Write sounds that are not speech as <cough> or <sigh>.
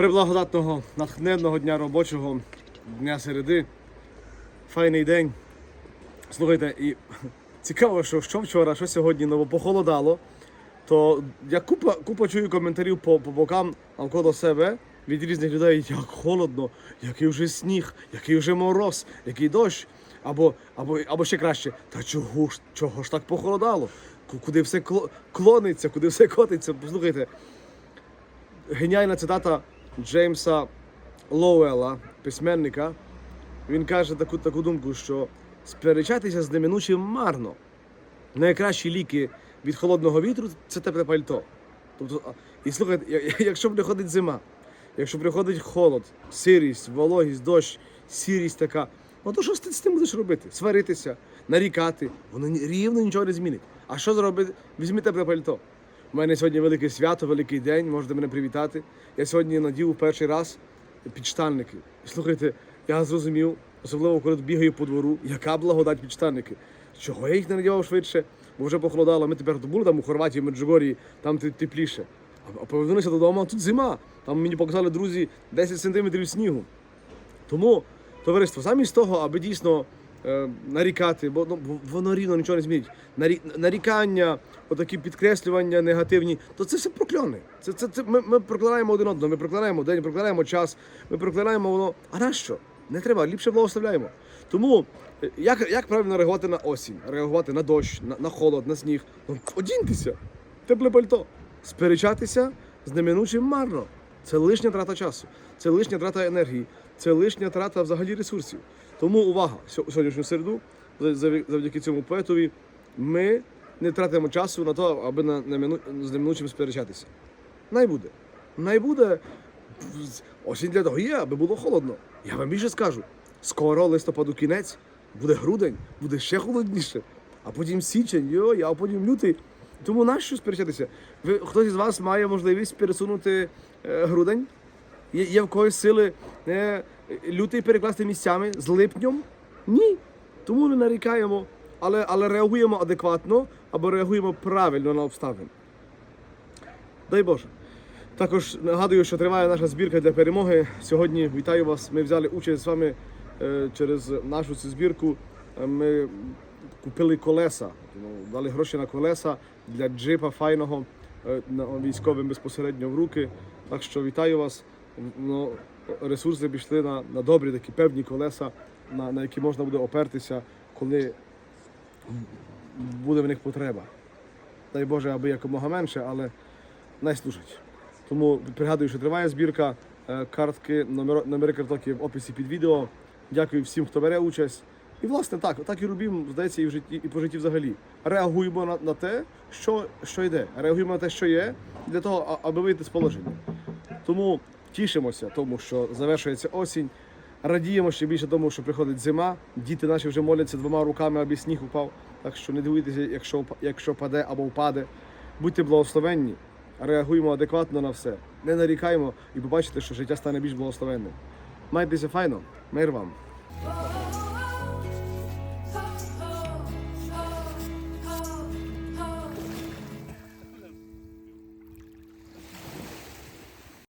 Приблагодатного, натхненного дня робочого, дня середи. Файний день. Слухайте, і <laughs> цікаво, що, що вчора, що сьогодні ново похолодало, то я купа, купа чую коментарів по, по бокам навколо себе від різних людей, як холодно, який вже сніг, який вже мороз, який дощ. Або, або, або ще краще, та чого ж, чого ж так похолодало? Куди все кло- клониться, куди все котиться. Послухайте, геніальна цитата Джеймса Лоуела, письменника. Він каже таку, таку думку, що сперечатися з неминучим марно. Найкращі ліки від холодного вітру це тепле пальто. Тобто, і слухайте, якщо приходить зима, якщо приходить холод, сирість, вологість, дощ, сірість така, ну то що ти з тим будеш робити? Сваритися, нарікати, воно рівно нічого не змінить. А що зробити? Візьми тепле пальто. У мене сьогодні велике свято, великий день, можете мене привітати. Я сьогодні надів перший раз підштанники. Слухайте, я зрозумів, особливо коли бігаю по двору, яка благодать підштанники. Чого я їх не надівав швидше, бо вже похолодало. Ми тепер були там у Хорватії, в Меджугорії, там тепліше. А- повернулися додому, а тут зима. Там мені показали друзі 10 сантиметрів снігу. Тому, товариство, замість того, аби дійсно нарікати, бо ну, воно рівно нічого не змінить. Нарі, нарікання, отакі підкреслювання негативні, то це все прокльони. Це, це, це, ми, ми проклинаємо один одного, ми проклинаємо день, проклинаємо час, ми проклинаємо воно. А на що? Не треба, ліпше благословляємо. Тому е, як, як правильно реагувати на осінь, реагувати на дощ, на, на холод, на сніг? Ну, одіньтеся, тепле пальто. Сперечатися з неминучим марно. Це лишня трата часу, це лишня трата енергії, це лишня трата взагалі ресурсів. Тому увага! Сьогоднішню середу, завдяки цьому поетові, ми не тратимо часу на те, аби на, немину- з неминучим сперечатися. Най буде. Най буде. Осінь для того є, аби було холодно. Я вам більше скажу. Скоро листопаду кінець, буде грудень, буде ще холодніше, а потім січень, йой, а потім лютий. Тому нащо сперечатися? Ви хтось із вас має можливість пересунути е, грудень? Є, в когось сили е, лютий перекласти місцями з липнем? Ні. Тому не нарікаємо, але, але реагуємо адекватно або реагуємо правильно на обставини. Дай Боже. Також нагадую, що триває наша збірка для перемоги. Сьогодні вітаю вас. Ми взяли участь з вами е, через нашу цю збірку. Е, Ми купили колеса, дали гроші на колеса для джипа файного е, військовим безпосередньо в руки. Так що вітаю вас. Ну, ресурси пішли на, на добрі такі певні колеса, на, на які можна буде опертися, коли буде в них потреба. Дай Боже, аби якомога менше, але най служить. Тому пригадую, що триває збірка е, картки, номер, номери карток є в описі під відео. Дякую всім, хто бере участь. І власне так, так і робимо, здається, і в житті, і по житті взагалі. Реагуємо на, на те, що, що йде. Реагуємо на те, що є, для того, аби вийти з положення. Тому тішимося тому, що завершується осінь. Радіємо ще більше тому, що приходить зима. Діти наші вже моляться двома руками, аби сніг упав. Так що не дивуйтеся, якщо, якщо паде або впаде. Будьте благословенні, реагуємо адекватно на все. Не нарікаємо і побачите, що життя стане більш благословенним. Майтеся файно, мир вам!